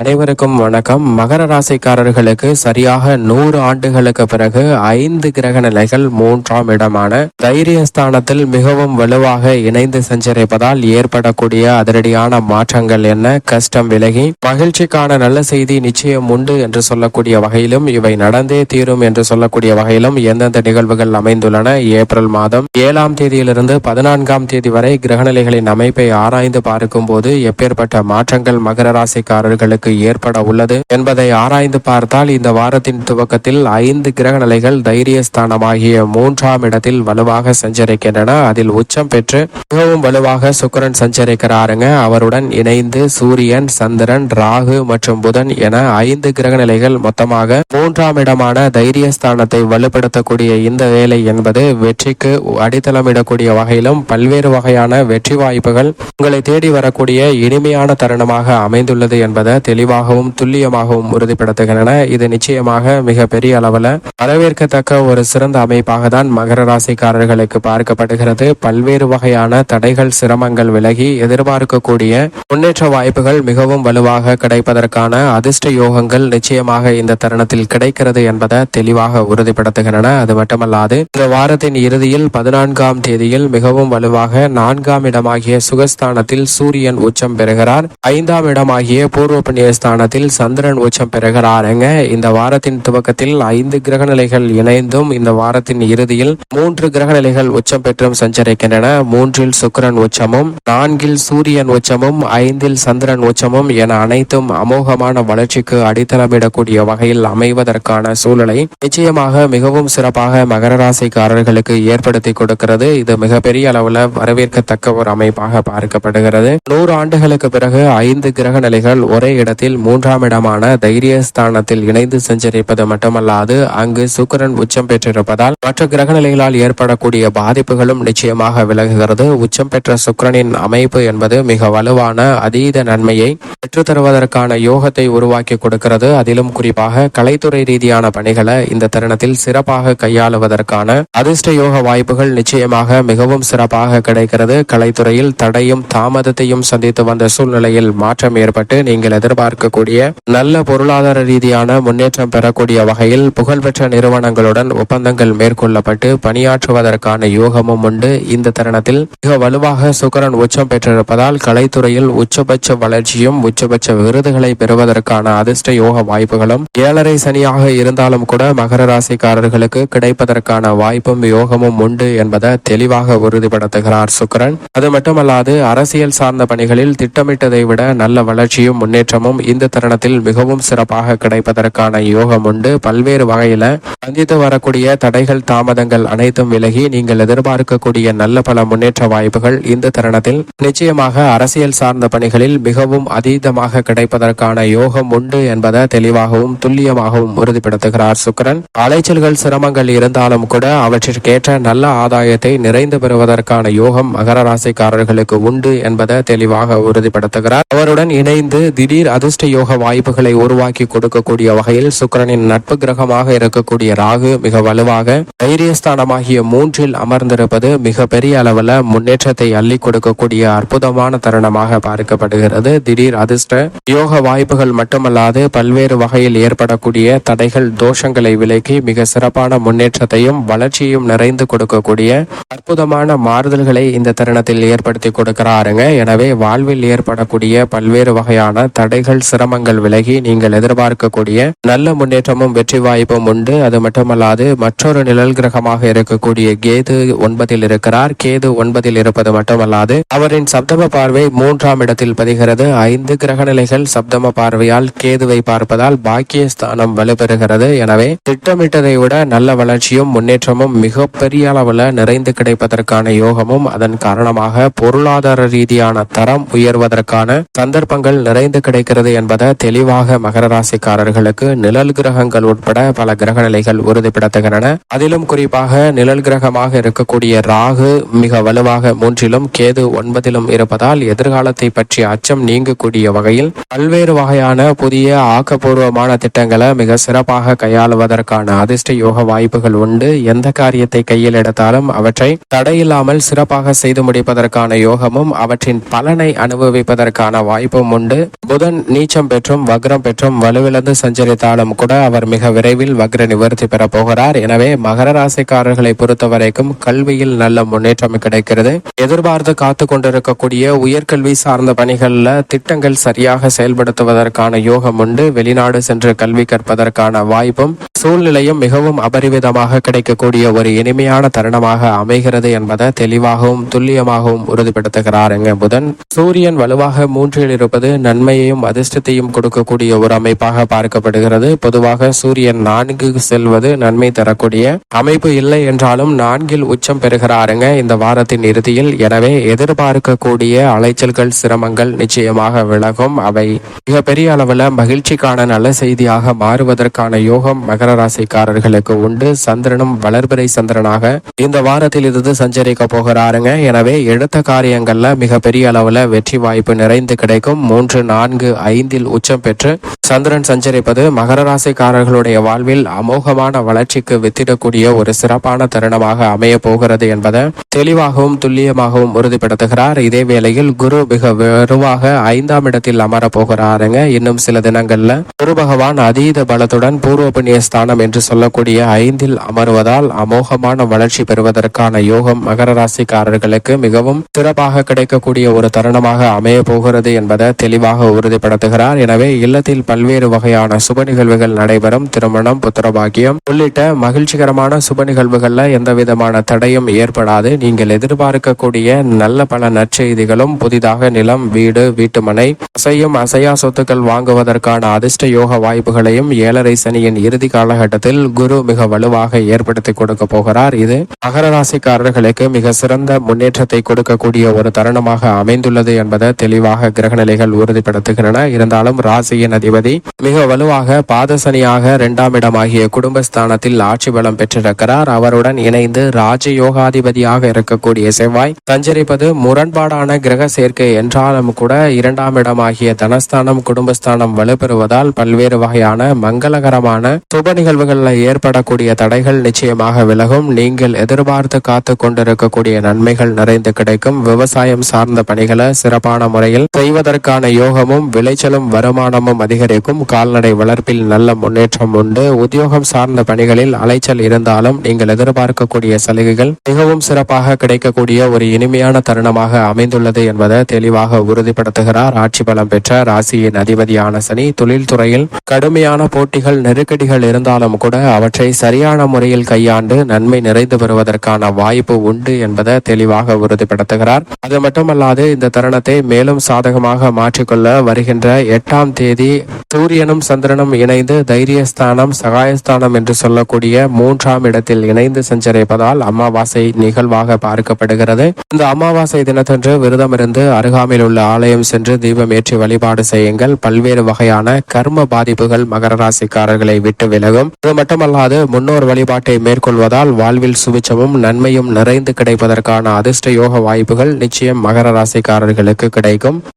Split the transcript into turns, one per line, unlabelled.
அனைவருக்கும் வணக்கம். மகர ராசிக்காரர்களுக்கு சரியாக நூறு ஆண்டுகளுக்கு பிறகு ஐந்து கிரக நிலைகள் மூன்றாம் இடமான தைரியஸ்தானத்தில் மிகவும் வலுவாக இணைந்து சஞ்சரிப்பதால் ஏற்படக்கூடிய அதிரடியான மாற்றங்கள் என்ன? கஷ்டம் விலகி மகிழ்ச்சிக்கான நல்ல செய்தி நிச்சயம் உண்டு என்று சொல்லக்கூடிய வகையிலும் இவை நடந்தே தீரும் என்று சொல்லக்கூடிய வகையிலும் எந்தெந்த நிகழ்வுகள் அமைந்துள்ளன? ஏப்ரல் மாதம் ஏழாம் தேதியிலிருந்து பதினான்காம் தேதி வரை கிரகநிலைகளின் அமைப்பை ஆராய்ந்து பார்க்கும் போது எப்பேற்பட்ட மாற்றங்கள் மகர ராசிக்காரர்களுக்கு ஏற்பட உள்ளது என்பதை ஆராய்ந்து பார்த்தால் இந்த வாரத்தின் துவக்கத்தில் ஐந்து கிரக நிலைகள் தைரியஸ்தானமாகிய மூன்றாம் இடத்தில் வலுவாக சஞ்சரிக்கின்றன. அதில் உச்சம் பெற்று மிகவும் வலுவாக சுக்கிரன் சஞ்சரிக்கிறாருங்க. அவருடன் இணைந்து சூரியன் சந்திரன் ராகு மற்றும் புதன் என ஐந்து கிரக நிலைகள் மொத்தமாக மூன்றாம் இடமான தைரியஸ்தானத்தை வலுப்படுத்தக்கூடிய இந்த வேலை என்பது வெற்றிக்கு அடித்தளமிடக்கூடிய வகையிலும் பல்வேறு வகையான வெற்றி வாய்ப்புகள் உங்களை தேடி வரக்கூடிய இனிமையான தருணமாக அமைந்துள்ளது என்பதை தெளிவாகவும் துல்லியமாகவும் உறுதிப்படுத்துகின்றன. இது நிச்சயமாக மிக பெரிய அளவில் வரவேற்கத்தக்க ஒரு சிறந்த அமைப்பாக தான் மகர ராசிக்காரர்களுக்கு பார்க்கப்படுகிறது. பல்வேறு வகையான தடைகள் சிரமங்கள் விலகி எதிர்பார்க்கக்கூடிய முன்னேற்ற வாய்ப்புகள் மிகவும் வலுவாக கிடைப்பதற்கான அதிர்ஷ்ட யோகங்கள் நிச்சயமாக இந்த தருணத்தில் கிடைக்கிறது என்பதை தெளிவாக உறுதிப்படுத்துகின்றன. அது மட்டுமல்லாது இந்த வாரத்தின் இறுதியில் பதினான்காம் தேதியில் மிகவும் வலுவாக நான்காம் இடமாகிய சுகஸ்தானத்தில் சூரியன் உச்சம் பெறுகிறார். ஐந்தாம் இடமாகிய பூர்வ புண்ணிய ஸ்தானத்தில் சந்திரன் உச்சம் பெறுகிறாருங்க இந்த வாரத்தின் துவக்கத்தில் ஐந்து கிரக நிலைகள் இணைந்தும் இந்த வாரத்தின் இறுதியில் மூன்று கிரக நிலைகள் உச்சம் பெற்றும் சஞ்சரிக்கின்றன. மூன்றில் சுக்கரன் உச்சமும் நான்கில் சூரியன் உச்சமும் ஐந்தில் சந்திரன் உச்சமும் என அனைத்தும் அமோகமான வளர்ச்சிக்கு அடித்தளமிடக்கூடிய வகையில் அமைவதற்கான சூழலை நிச்சயமாக மிகவும் சிறப்பாக மகர ராசிக்காரர்களுக்கு ஏற்படுத்தி கொடுக்கிறது. இது மிகப்பெரிய அளவுல வரவேற்கத்தக்க ஒரு அமைப்பாக பார்க்கப்படுகிறது. நூறு ஆண்டுகளுக்கு பிறகு ஐந்து கிரக நிலைகள் ஒரே இடத்தில் மூன்றாம் இடமான தைரிய ஸ்தானத்தில் இணைந்து சஞ்சரிப்பது மட்டுமல்லாது அங்கு சுக்கிரன் உச்சம் பெற்றிருப்பதால் மற்ற கிரக நிலைகளால் ஏற்படக்கூடிய பாதிப்புகளும் நிச்சயமாக விலகுகிறது. உச்சம் பெற்ற சுக்கிரனின் அமைப்பு என்பது மிக வலுவான அதீத நன்மையை பெற்றுத்தருவதற்கான யோகத்தை உருவாக்கி கொடுக்கிறது. அதிலும் குறிப்பாக கலைத்துறை ரீதியான பணிகளை இந்த தருணத்தில் சிறப்பாக கையாளுவதற்கான அதிர்ஷ்ட யோக வாய்ப்புகள் நிச்சயமாக மிகவும் சிறப்பாக கிடைக்கிறது. கலைத்துறையில் தடையும் தாமதத்தையும் சந்தித்து வந்த சூழ்நிலையில் மாற்றம் ஏற்பட்டு நீங்கள் எதிர்பார்க்கக்கூடிய நல்ல பொருளாதார ரீதியான முன்னேற்றம் பெறக்கூடிய வகையில் புகழ்பெற்ற நிறுவனங்களுடன் ஒப்பந்தங்கள் மேற்கொள்ளப்பட்டு பணியாற்றுவதற்கான யோகமும் உண்டு. இந்த தருணத்தில் மிக வலுவாக சுக்கரன் உச்சம் பெற்றிருப்பதால் கலைத்துறையில் உச்சபட்ச வளர்ச்சியும் உச்சபட்ச விருதுகளை பெறுவதற்கான அதிர்ஷ்ட யோக வாய்ப்புகளும் ஏழரை சனியாக இருந்தாலும் கூட மகர ராசிக்காரர்களுக்கு கிடைப்பதற்கான வாய்ப்பும் யோகமும் உண்டு என்பதை தெளிவாக உறுதிப்படுத்துகிறார் சுக்கரன். அது மட்டுமல்லாது அரசியல் சார்ந்த பணிகளில் திட்டமிட்டதை விட நல்ல வளர்ச்சியும் முன்னேற்றமும் இந்த தருணத்தில் மிகவும் சிறப்பாக கிடைப்பதற்கான யோகம் உண்டு. பல்வேறு வகையில சந்தித்து வரக்கூடிய தடைகள் தாமதங்கள் அனைத்தும் விலகி நீங்கள் எதிர்பார்க்கக்கூடிய நல்ல பல முன்னேற்ற வாய்ப்புகள் இந்த தருணத்தில். நிச்சயமாக அரசியல் சார்ந்த பணிகளில் மிகவும் அதீதமாக கிடைப்பதற்கான யோகம் உண்டு என்பதை தெளிவாகவும் துல்லியமாகவும் உறுதிப்படுத்துகிறார் சுக்கரன். அலைச்சல்கள் சிரமங்கள் இருந்தாலும் கூட அவற்றிற்கேற்ற நல்ல ஆதாயத்தை நிறைந்து பெறுவதற்கான யோகம் மகர ராசிக்காரர்களுக்கு உண்டு என்பதை தெளிவாக உறுதிப்படுத்துகிறார். அவருடன் இணைந்து திடீர் அதிர்ஷ்ட யோக வாய்ப்புகளை உருவாக்கி கொடுக்கக்கூடிய வகையில் சுக்கரனின் நட்பு கிரகமாக இருக்கக்கூடிய ராகு மிக வலுவாக தைரியஸ்தானமாகிய மூன்றில் அமர்ந்திருப்பது மிக பெரிய அளவில் முன்னேற்றத்தை அள்ளி கொடுக்கக்கூடிய அற்புதமான தருணமாக பார்க்கப்படுகிறது. திடீர் அதிர்ஷ்ட யோக வாய்ப்புகள் மட்டுமல்லாது பல்வேறு வகையில் ஏற்படக்கூடிய தடைகள் தோஷங்களை விலக்கி மிக சிறப்பான முன்னேற்றத்தையும் வளர்ச்சியும் நிறைந்து கொடுக்கக்கூடிய அற்புதமான மாறுதல்களை இந்த தருணத்தில் ஏற்படுத்தி கொடுக்கிறாருங்க. எனவே வாழ்வில் ஏற்படக்கூடிய பல்வேறு வகையான தடை தடைகள் சிரமங்கள் விலகி நீங்கள் எதிர்பார்க்கக்கூடிய நல்ல முன்னேற்றமும் வெற்றி வாய்ப்பும் உண்டு. அது மட்டுமல்லாது மற்றொரு நிழல் கிரகமாக இருக்கக்கூடிய கேது ஒன்பதில் இருக்கிறார். கேது ஒன்பதில் இருப்பது மட்டுமல்லாது அவரின் சப்தம பார்வை மூன்றாம் இடத்தில் பதிகிறது. ஐந்து கிரக நிலைகள் சப்தம பார்வையால் கேதுவை பார்ப்பதால் பாக்கியஸ்தானம் வலுப்பெறுகிறது. எனவே திட்டமிட்டதை விட நல்ல வளர்ச்சியும் முன்னேற்றமும் மிக பெரிய அளவில் நிறைந்து கிடைப்பதற்கான யோகமும் அதன் காரணமாக பொருளாதார ரீதியான தரம் உயர்வதற்கான சந்தர்ப்பங்கள் நிறைந்து கிடைக்க இருக்கிறது என்பதை தெளிவாக மகர ராசிக்காரர்களுக்கு நிழல் கிரகங்கள் உட்பட பல கிரக நிலைகள் உறுதிப்படுத்துகின்றன. அதிலும் குறிப்பாக நிழல் கிரகமாக இருக்கக்கூடிய ராகு மிக வலுவாக மூன்றிலும் கேது ஒன்பதிலும் இருப்பதால் எதிர்காலத்தை பற்றிய அச்சம் நீங்கக்கூடிய வகையில் பல்வேறு வகையான புதிய ஆக்கப்பூர்வமான திட்டங்களை மிக சிறப்பாக கையாளுவதற்கான அதிர்ஷ்ட யோக வாய்ப்புகள் உண்டு. எந்த காரியத்தை கையில் எடுத்தாலும் அவற்றை தடையில்லாமல் சிறப்பாக செய்து முடிப்பதற்கான யோகமும் அவற்றின் பலனை அனுபவிப்பதற்கான வாய்ப்பும் உண்டு. புதன் நீச்சம் பெற்றும் வக்ரம் பெற்றும் வலுவிழந்து சஞ்சரித்தாலும் கூட அவர் மிக விரைவில் வக்ர நிவர்த்தி பெறப் போகிறார். எனவே மகர ராசிக்காரர்களை பொறுத்தவரைக்கும் கல்வியில் நல்ல முன்னேற்றம் கிடைக்கிறது. எதிர்பார்த்து காத்து கொண்டிருக்கக்கூடிய உயர்கல்வி சார்ந்த பணிகள்ல திட்டங்கள் சரியாக செயல்படுத்துவதற்கான யோகம் உண்டு. வெளிநாடு சென்று கல்வி கற்பதற்கான வாய்ப்பும் சூழ்நிலையும் மிகவும் அபரிவிதமாக கிடைக்கக்கூடிய ஒரு இனிமையான தருணமாக அமைகிறது என்பதை தெளிவாகவும் துல்லியமாகவும் உறுதிப்படுத்துகிறாருங்க புதன். சூரியன் வலுவாக மூன்றில் இருப்பது நன்மையையும் அதிர்ஷ்டத்தையும் கொடுக்கக்கூடிய ஒரு அமைப்பாக பார்க்கப்படுகிறது. பொதுவாக சூரியன் நான்கு செல்வது நன்மை தரக்கூடிய அமைப்பு இல்லை என்றாலும் நான்கில் உச்சம் பெறுகிறாருங்க இந்த வாரத்தின் இறுதியில். எனவே எதிர்பார்க்கக்கூடிய அலைச்சல்கள் சிரமங்கள் நிச்சயமாக விலகும். அவை மிகப்பெரிய அளவில் மகிழ்ச்சிக்கான நல்ல செய்தியாக மாறுவதற்கான யோகம் மகர ராசிக்காரர்களுக்கு உண்டு. சந்திரனும் வளர்பிறை சந்திரனாக இந்த வாரத்தில் இருந்து சஞ்சரிக்க போகிறாருங்க. எனவே எடுத்த காரியங்கள்ல மிகப்பெரிய அளவுல வெற்றி வாய்ப்பு நிறைந்து கிடைக்கும். மூன்று நான்கு ஐந்தில் உச்சம் பெற்று சந்திரன் சஞ்சரிப்பது மகர ராசிக்காரர்களுடைய வாழ்வில் அமோகமான வளர்ச்சிக்கு வித்திடக்கூடிய ஒரு சிறப்பான தருணமாக அமைய போகிறது என்பதை தெளிவாகவும் துல்லியமாகவும் உறுதிப்படுத்துகிறார். இதே வேளையில் குரு மிக வெறுவாக ஐந்தாம் இடத்தில் அமர போகிறாருங்க. இன்னும் சில தினங்கள்ல குரு பகவான் அதீத பலத்துடன் பூர்வ புண்ணிய ஸ்தானம் என்று சொல்லக்கூடிய ஐந்தில் அமர்வதால் அமோகமான வளர்ச்சி பெறுவதற்கான யோகம் மகர ராசிக்காரர்களுக்கு மிகவும் சிறப்பாக கிடைக்கக்கூடிய ஒரு தருணமாக அமைய போகிறது என்பதை தெளிவாக உறுதிப்படுத்துகிறார். எனவே இல்லத்தில் பல்வேறு வகையான சுப நிகழ்வுகள் நடைபெறும். திருமணம் புத்திரபாக்கியம் உள்ளிட்ட மகிழ்ச்சிகரமான சுப நிகழ்வுகள்ல எந்த விதமான தடையும் ஏற்படாது. நீங்கள் எதிர்பார்க்கக்கூடிய நல்ல பல நற்செய்திகளும் புதிதாக நிலம் வீடு வீட்டுமனை அசையும் அசையா சொத்துக்கள் வாங்குவதற்கான அதிர்ஷ்ட யோக வாய்ப்புகளையும் ஏழரை சனியின் இறுதி காலகட்டத்தில் குரு மிக வலுவாக ஏற்படுத்தி கொடுக்க போகிறார். இது மகர ராசிக்காரர்களுக்கு மிக சிறந்த முன்னேற்றத்தை கொடுக்கக்கூடிய ஒரு தருணமாக அமைந்துள்ளது என்பதை தெளிவாக கிரகநிலைகள் உறுதிப்படுத்துகின்றன. இருந்தாலும் ராசியின் அதிபதி மிக வலுவாக பாதசனியாக இரண்டாம் இடமாகிய குடும்பஸ்தானத்தில் ஆட்சி பலம் பெற்றிருக்கிறார். அவருடன் இணைந்து ராஜயோகாதிபதியாக இருக்கக்கூடிய செவ்வாய் சஞ்சரிப்பது முரண்பாடான கிரக சேர்க்கை என்றாலும் கூட இரண்டாம் இடமாகிய தனஸ்தானம் குடும்பஸ்தானம் வலுப்பெறுவதால் பல்வேறு வகையான மங்களகரமான சுப நிகழ்வுகளில் ஏற்படக்கூடிய தடைகள் நிச்சயமாக விலகும். நீங்கள் எதிர்பார்த்து காத்து கொண்டிருக்கக்கூடிய நன்மைகள் நிறைந்து கிடைக்கும். விவசாயம் சார்ந்த பணிகளை சிறப்பான முறையில் செய்வதற்கான யோகமும் விளைச்சலும் வருமானமும் அதிகரிக்கும். கால்நடை வளர்ப்பில் நல்ல முன்னேற்றம் உண்டு. உத்தியோகம் சார்ந்த பணிகளில் அலைச்சல் இருந்தாலும் நீங்கள் எதிர்பார்க்கக்கூடிய சலுகைகள் மிகவும் சிறப்பாக கிடைக்கக்கூடிய ஒரு இனிமையான தருணமாக அமைந்துள்ளது என்பதை தெளிவாக உறுதிப்படுத்துகிறார். ஆட்சி பலம் பெற்ற ராசியின் அதிபதியான சனி தொழில்துறையில் கடுமையான போட்டிகள் நெருக்கடிகள் இருந்தாலும் கூட அவற்றை சரியான முறையில் கையாண்டு நன்மை நிறைந்து பெறுவதற்கான வாய்ப்பு உண்டு என்பதை தெளிவாக உறுதிப்படுத்துகிறார். அது மட்டுமல்லாது இந்த தருணத்தை மேலும் சாதகமாக மாற்றிக்கொள்ள வருகின்ற எட்டாம் தேதி சூரியனும் சந்திரனும் இணைந்து தைரியஸ்தானம் சகாயஸ்தானம் என்று சொல்லக்கூடிய மூன்றாம் இடத்தில் இணைந்து சஞ்சரிப்பதால் அமாவாசை நிகழ்வாக பார்க்கப்படுகிறது. இந்த அமாவாசை தினத்தன்று விரதமிருந்து அருகாமையில் உள்ள ஆலயம் சென்று தீபம் ஏற்றி வழிபாடு செய்யுங்கள். பல்வேறு வகையான கர்ம பாதிப்புகள் மகர ராசிக்காரர்களை விட்டு விலகும். இது மட்டுமல்லாது முன்னோர் வழிபாட்டை மேற்கொள்வதால் வாழ்வில் சுபிச்சமும் நன்மையும் நிறைந்து கிடைப்பதற்கான அதிர்ஷ்ட யோக வாய்ப்புகள் நிச்சயம் மகர ராசிக்காரர்களுக்கு கிடைக்கும்.